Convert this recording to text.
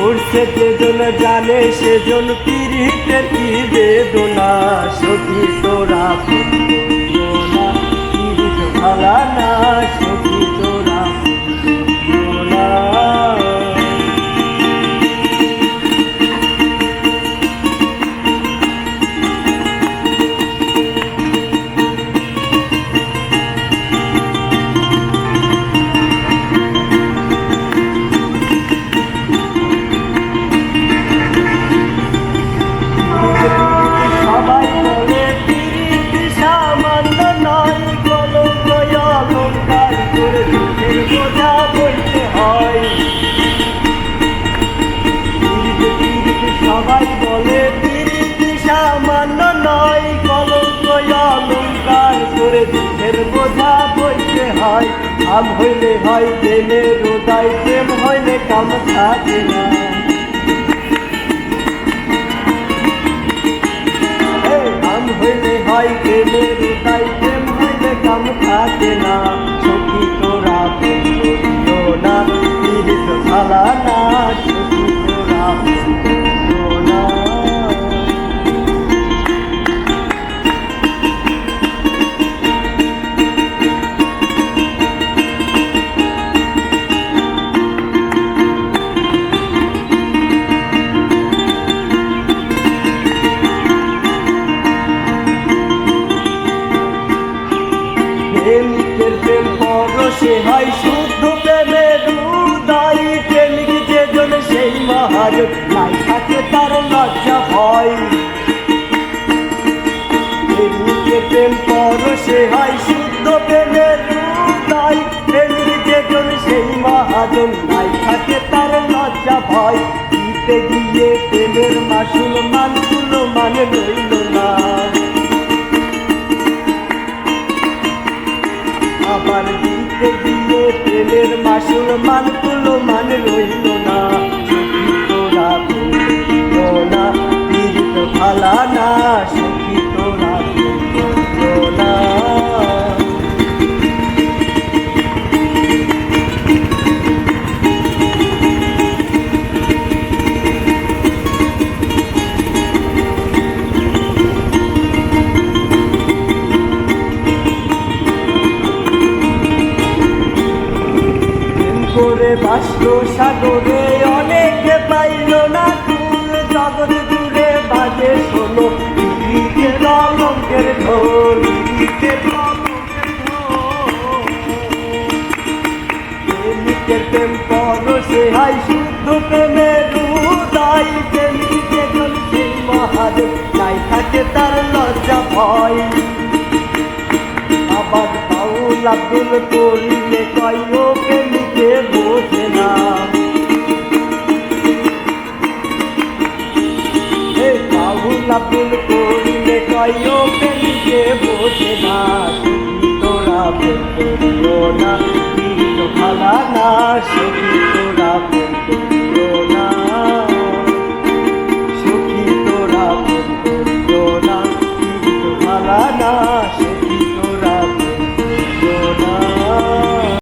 করছে যেজন জানে সেজন পীড়িতের কি বেদনা সখী তোরা দুঃখের বোঝা বলতে হয়। আম হইলে হয় প্রেমের হৃদয় প্রেম হইলে কাম থাকে না। শুদ্ধ প্রেমের উদয় প্রেমিক যেজন সেই মহাজ নাই থাকে তার লজ্জা হয়। প্রেম পরশে হয় শুদ্ধ প্রেমের উদয় প্রেমিক যেজন সেই মহাজন। নাই থাকে তার লজ্জা ভয় দিতে গিয়ে প্রেমের মাসুল মাসুল মানগুলো সাগরে অনেকে পাইল না কুল জগৎ জুড়ে বাজে শোনো পীড়িতের অলঙ্কের ঢোল ঢোল। প্রেমিকের প্রেম পরশে হাই শুদ্ধ প্রেমের উদয় প্রেমিকে চলছে মহাদেব নাই থাকে তার লজ্জা ভয় আবার বাউল আব্দুল করিলে কয়, ও প্রেমিকে হে ফুল করিলে কয় ও প্রেমিকে বোঝে না। তোরা প্রেম করিও না ভালা না সখী